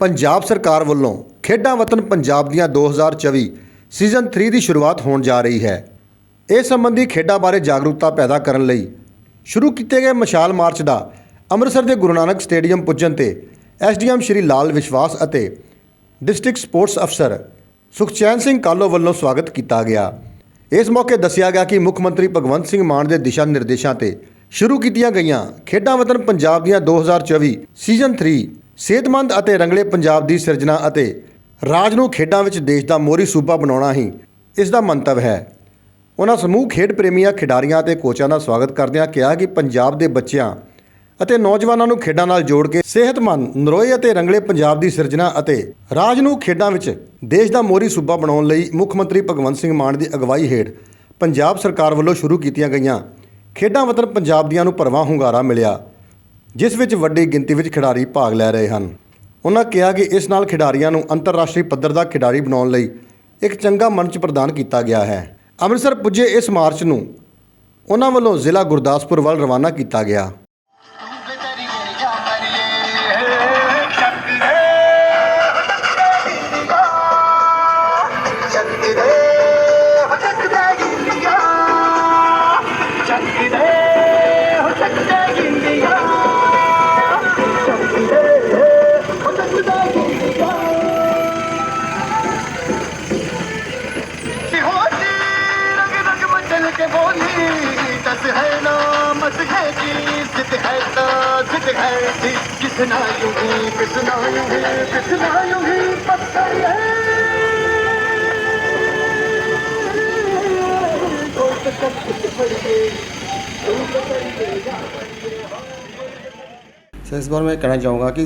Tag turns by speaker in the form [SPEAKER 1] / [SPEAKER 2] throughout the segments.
[SPEAKER 1] ਪੰਜਾਬ ਸਰਕਾਰ ਵੱਲੋਂ ਖੇਡਾਂ ਵਤਨ ਪੰਜਾਬ ਦੀਆਂ 2024 ਸੀਜ਼ਨ 3 ਦੀ ਸ਼ੁਰੂਆਤ ਹੋਣ ਜਾ ਰਹੀ ਹੈ। ਇਸ ਸੰਬੰਧੀ ਖੇਡਾਂ ਬਾਰੇ ਜਾਗਰੂਕਤਾ ਪੈਦਾ ਕਰਨ ਲਈ ਸ਼ੁਰੂ ਕੀਤੇ ਗਏ ਮਸ਼ਾਲ ਮਾਰਚ ਦਾ ਅੰਮ੍ਰਿਤਸਰ ਦੇ ਗੁਰੂ ਨਾਨਕ ਸਟੇਡੀਅਮ ਪੁੱਜਣ ਤੇ ਐਸਡੀਐਮ ਸ਼੍ਰੀ ਲਾਲ ਵਿਸ਼ਵਾਸ ਅਤੇ ਡਿਸਟ੍ਰਿਕਟ ਸਪੋਰਟਸ ਅਫਸਰ ਸੁਖਚੈਨ ਸਿੰਘ ਕਾਲੋ ਵੱਲੋਂ ਸਵਾਗਤ ਕੀਤਾ ਗਿਆ। ਇਸ ਮੌਕੇ ਦੱਸਿਆ ਗਿਆ ਕਿ ਮੁੱਖ ਮੰਤਰੀ ਭਗਵੰਤ ਸਿੰਘ ਮਾਨ ਦੇ ਦਿਸ਼ਾ ਨਿਰਦੇਸ਼ਾਂ ਤੇ ਸ਼ੁਰੂ ਕੀਤੀਆਂ ਗਈਆਂ ਖੇਡਾਂ ਵਤਨ ਪੰਜਾਬ ਦੀਆਂ 2024 ਸੀਜ਼ਨ 3 ਸਿਹਤਮੰਦ ਅਤੇ ਰੰਗਲੇ ਪੰਜਾਬ ਦੀ ਸਿਰਜਣਾ ਅਤੇ ਰਾਜ ਨੂੰ ਖੇਡਾਂ ਵਿੱਚ ਦੇਸ਼ ਦਾ ਮੋਹਰੀ ਸੂਬਾ ਬਣਾਉਣਾ ਹੀ ਇਸ ਦਾ ਮੰਤਵ ਹੈ। ਉਹਨਾਂ ਸਮੂਹ ਖੇਡ ਪ੍ਰੇਮੀਆਂ, ਖਿਡਾਰੀਆਂ ਅਤੇ ਕੋਚਾਂ ਦਾ ਸਵਾਗਤ ਕਰਦਿਆਂ ਕਿਹਾ ਕਿ ਪੰਜਾਬ ਦੇ ਬੱਚਿਆਂ ਅਤੇ ਨੌਜਵਾਨਾਂ ਨੂੰ ਖੇਡਾਂ ਨਾਲ ਜੋੜ ਕੇ ਸਿਹਤਮੰਦ, ਨਰੋਏ ਅਤੇ ਰੰਗਲੇ ਪੰਜਾਬ ਦੀ ਸਿਰਜਣਾ ਅਤੇ ਰਾਜ ਨੂੰ ਖੇਡਾਂ ਵਿੱਚ ਦੇਸ਼ ਦਾ ਮੋਹਰੀ ਸੂਬਾ ਬਣਾਉਣ ਲਈ ਮੁੱਖ ਮੰਤਰੀ ਭਗਵੰਤ ਸਿੰਘ ਮਾਨ ਦੀ ਅਗਵਾਈ ਹੇਠ ਪੰਜਾਬ ਸਰਕਾਰ ਵੱਲੋਂ ਸ਼ੁਰੂ ਕੀਤੀਆਂ ਗਈਆਂ ਖੇਡਾਂ ਵਤਨ ਪੰਜਾਬ ਦੀਆਂ ਨੂੰ ਭਰਵਾਂ ਹੁੰਗਾਰਾ ਮਿਲਿਆ। ਜਿਸ ਵਿੱਚ ਵੱਡੀ ਗਿਣਤੀ ਵਿੱਚ ਖਿਡਾਰੀ ਭਾਗ ਲੈ ਰਹੇ ਹਨ। ਉਹਨਾਂ ਕਿਹਾ ਕਿ ਇਸ ਨਾਲ ਖਿਡਾਰੀਆਂ ਨੂੰ ਅੰਤਰਰਾਸ਼ਟਰੀ ਪੱਧਰ ਦਾ ਖਿਡਾਰੀ ਬਣਾਉਣ ਲਈ ਇੱਕ ਚੰਗਾ ਮੰਚ ਪ੍ਰਦਾਨ ਕੀਤਾ ਗਿਆ ਹੈ। ਅੰਮ੍ਰਿਤਸਰ ਪੁੱਜੇ ਇਸ ਮਾਰਚ ਨੂੰ ਉਹਨਾਂ ਵੱਲੋਂ ਜ਼ਿਲ੍ਹਾ ਗੁਰਦਾਸਪੁਰ ਵੱਲ ਰਵਾਨਾ ਕੀਤਾ ਗਿਆ।
[SPEAKER 2] कितना यूं कितना यूं कितना यूं पत्थर है दोस्त कब कुछ पड़ गए
[SPEAKER 3] ਸੋ ਇਸ ਵਾਰ ਮੈਂ ਕਹਿਣਾ ਚਾਹੂੰਗਾ ਕਿ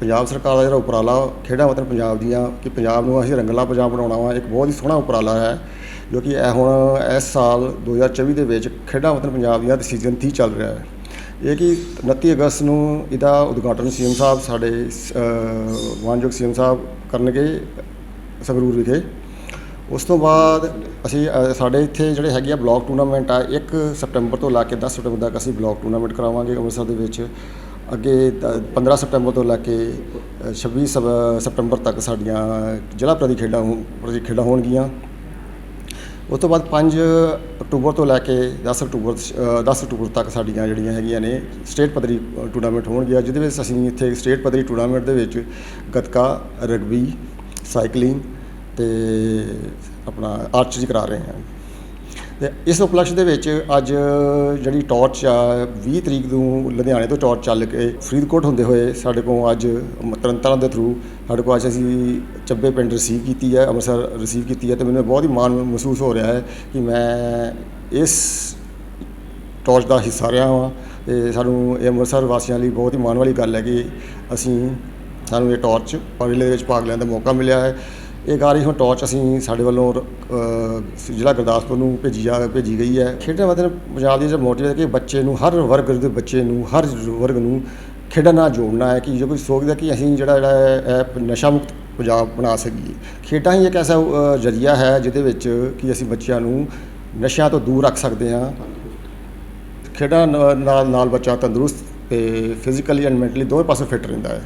[SPEAKER 3] ਪੰਜਾਬ ਸਰਕਾਰ ਦਾ ਜਿਹੜਾ ਉਪਰਾਲਾ ਖੇਡਾਂ ਵਤਨ ਪੰਜਾਬ ਦੀਆਂ ਕਿ ਪੰਜਾਬ ਨੂੰ ਅਸੀਂ ਰੰਗਲਾ ਪੰਜਾਬ ਬਣਾਉਣਾ ਵਾ ਇੱਕ ਬਹੁਤ ਹੀ ਸੋਹਣਾ ਉਪਰਾਲਾ ਹੈ ਜੋ ਕਿ ਇਹ ਹੁਣ ਇਸ ਸਾਲ 2024 ਦੇ ਵਿੱਚ ਖੇਡਾਂ ਵਤਨ ਪੰਜਾਬ ਦੀਆਂ ਸੀਜ਼ਨ 30 ਚੱਲ ਰਿਹਾ ਹੈ। ਇਹ ਕਿ 29 ਅਗਸਤ ਨੂੰ ਇਹਦਾ ਉਦਘਾਟਨ ਸੀਐਮ ਸਾਹਿਬ ਸਾਡੇ ਅ, ਮਾਨਯੋਗ ਸੀਐਮ ਸਾਹਿਬ ਕਰਨਗੇ ਸੰਗਰੂਰ ਵਿਖੇ। ਉਸ ਤੋਂ ਬਾਅਦ ਅਸੀਂ ਸਾਡੇ ਇੱਥੇ ਜਿਹੜੇ ਹੈਗੇ ਆ ਬਲਾਕ ਟੂਰਨਾਮੈਂਟ ਆ 1 ਸਪਟੈਂਬਰ ਤੋਂ ਲੈ ਕੇ 10 ਸਪਟੈਂਬਰ ਤੱਕ ਅਸੀਂ ਬਲਾਕ ਟੂਰਨਾਮੈਂਟ ਕਰਾਵਾਂਗੇ ਅੰਮ੍ਰਿਤਸਰ ਦੇ ਵਿੱਚ। ਅੱਗੇ ਦ- 15 ਸਪਟੈਂਬਰ ਤੋਂ ਲੈ ਕੇ ਅ, 26 ਸਪ- ਸਪਟੈਂਬਰ ਤੱਕ ਸਾਡੀਆਂ ਜ਼ਿਲ੍ਹਾ ਪ੍ਰਤੀ ਖੇਡਾਂ ਹੋ- ਪ੍ਰਤੀ ਖੇਡਾਂ ਹੋਣਗੀਆਂ। ਉਸ ਤੋਂ ਬਾਅਦ 5 ਅਕਤੂਬਰ ਤੋਂ ਲੈ ਕੇ 10 ਅਕਤੂਬਰ ਅ, 10 ਅਕਤੂਬਰ ਤੱਕ ਸਾਡੀਆਂ ਜਿਹੜੀਆਂ ਹੈਗੀਆਂ ਨੇ ਸਟੇਟ ਪੱਧਰੀ ਟੂਰਨਾਮੈਂਟ ਹੋਣਗੀਆਂ ਜਿਹਦੇ ਵਿੱਚ ਅਸੀਂ ਇੱਥੇ ਸਟੇਟ ਪੱਧਰੀ ਟੂਰਨਾਮੈਂਟ ਦੇ ਵਿੱਚ ਗੱਤਕਾ ਰਗਬੀ ਸਾਈਕਲਿੰਗ ਤੇ ਆਪਣਾ ਆਰਚਰੀ ਕਰਾ ਰਹੇ ਹਾਂ। ਤੇ ਇਸ ਉਪਲਕਸ਼ ਦੇ ਵਿੱਚ ਅੱਜ ਜਿਹੜੀ ਟਾਰਚ ਆ 20 ਤਰੀਕ ਨੂੰ ਲੁਧਿਆਣੇ ਤੋਂ ਟਾਰਚ ਚੱਲ ਕੇ ਫਰੀਦਕੋਟ ਹੁੰਦੇ ਹੋਏ ਸਾਡੇ ਕੋਲ ਅੱਜ ਮ- ਤਰਨਤਾਰਨ ਦੇ ਥਰੂ ਸਾਡੇ ਕੋਲ ਅੱਜ ਅਸੀਂ ਚੱਬੇ ਪਿੰਡ ਰਿਸੀਵ ਕੀਤੀ ਹੈ, ਅੰਮ੍ਰਿਤਸਰ ਰਿਸੀਵ ਕੀਤੀ ਹੈ ਤੇ ਮੈਨੂੰ ਬਹੁਤ ਹੀ ਮਾਣ ਮਹਿਸੂਸ ਹੋ ਰਿਹਾ ਹੈ ਕਿ ਮੈਂ ਇਸ ਟਾਰਚ ਦਾ ਹਿੱਸਾ ਰਿਹਾ ਹਾਂ ਤੇ ਸਾਨੂੰ ਇਹ ਅੰਮ੍ਰਿਤਸਰ ਵਾਸੀਆਂ ਲਈ ਬਹੁਤ ਹੀ ਮਾਣ ਵਾਲੀ ਗੱਲ ਹੈ ਕਿ ਅਸੀਂ ਸਾਨੂੰ ਇਹ ਟਾਰਚ ਰਿਲੇ ਦੇ ਵਿੱਚ ਭਾਗ ਲੈਣ ਦਾ ਮੌਕਾ ਮਿਲਿਆ ਹੈ। ਇਹ ਗਾਰੀ ਹੁਣ ਟਾਰਚ ਅਸੀਂ ਸਾਡੇ ਵੱਲੋਂ ਜ਼ਿਲ੍ਹਾ ਗੁਰਦਾਸਪੁਰ ਨੂੰ ਭੇਜੀ ਜਾ, ਭੇਜੀ ਗਈ ਹੈ। ਖੇਡਾਂ ਮਤਲਬ ਪੰਜਾਬ ਦੀ ਜਿਹੜਾ ਮੋਟਿਵ ਹੈ ਕਿ ਬੱਚੇ ਨੂੰ, ਹਰ ਵਰਗ ਦੇ ਬੱਚੇ ਨੂੰ, ਹਰ ਵਰਗ ਨੂੰ ਖੇਡਾਂ ਨਾਲ ਜੋੜਨਾ ਹੈ ਕਿ ਜੇ ਕੋਈ ਸੋਚਦਾ ਕਿ ਅਸੀਂ ਜਿਹੜਾ ਜਿਹੜਾ ਹੈ, ਇਹ ਨਸ਼ਾ ਮੁਕਤ ਪੰਜਾਬ ਬਣਾ ਸਕੀਏ। ਖੇਡਾਂ ਹੀ ਇੱਕ ਐਸਾ ਜ਼ਰੀਆ ਹੈ ਜਿਹਦੇ ਵਿੱਚ ਕਿ ਅਸੀਂ ਬੱਚਿਆਂ ਨੂੰ ਨਸ਼ਿਆਂ ਤੋਂ ਦੂਰ ਰੱਖ ਸਕਦੇ ਹਾਂ। ਖੇਡਾਂ ਨ- ਨਾਲ ਨਾਲ ਬੱਚਾ ਤੰਦਰੁਸਤ ਤੇ ਫਿਜ਼ੀਕਲੀ ਐਂਡ ਮੈਂਟਲੀ ਦੋਵੇਂ ਪਾਸੇ ਫਿੱਟ ਰਹਿੰਦਾ ਹੈ।